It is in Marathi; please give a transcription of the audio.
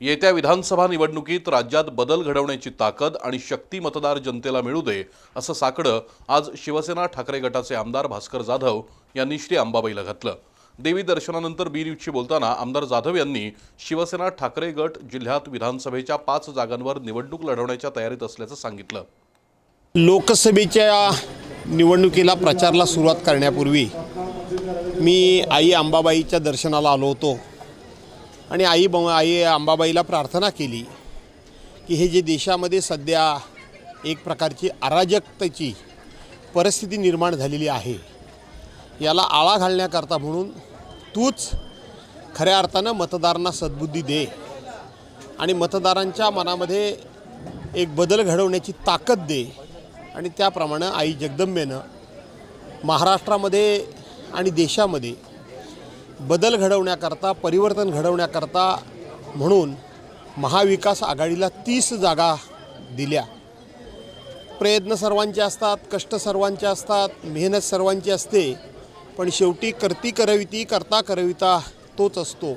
येत्या विधानसभा निवडणुकीत राज्यात बदल घडवण्याची ताकद आणि शक्ती मतदार जनतेला मिळू दे असं साकडं आज शिवसेना ठाकरे गटाचे आमदार भास्कर जाधव यांनी श्री अंबाबाईला घातलं. देवी दर्शनानंतर बी न्यूजशी बोलताना आमदार जाधव यांनी शिवसेना ठाकरे गट जिल्ह्यात विधानसभेच्या पाच जागांवर निवडणूक लढवण्याच्या तयारीत असल्याचं सांगितलं. लोकसभेच्या निवडणुकीला प्रचाराला सुरुवात करण्यापूर्वी मी आई अंबाबाईच्या दर्शनाला आलो होतो. आणि आई ब आई अंबाबाईला प्रार्थना केली की हे जे देशामध्ये सध्या एक प्रकारची अराजकतेची परिस्थिती निर्माण झालेली आहे याला आळा घालण्याकरता म्हणून तूच खऱ्या अर्थानं मतदारांना सद्बुद्धी दे आणि मतदारांच्या मनामध्ये एक बदल घडवण्याची ताकद दे. आणि त्याप्रमाणे आई जगदंबेनं महाराष्ट्रामध्ये आणि देशामध्ये बदल घडवण्याकरता परिवर्तन घडवण्याकरता म्हणून महाविकास आघाडीला तीस जागा दिल्या. प्रयत्न सर्वांचे असतात कष्ट सर्वांचे असतात मेहनत सर्वांची असते पण शेवटी करती करविती करता करविता तोच असतो.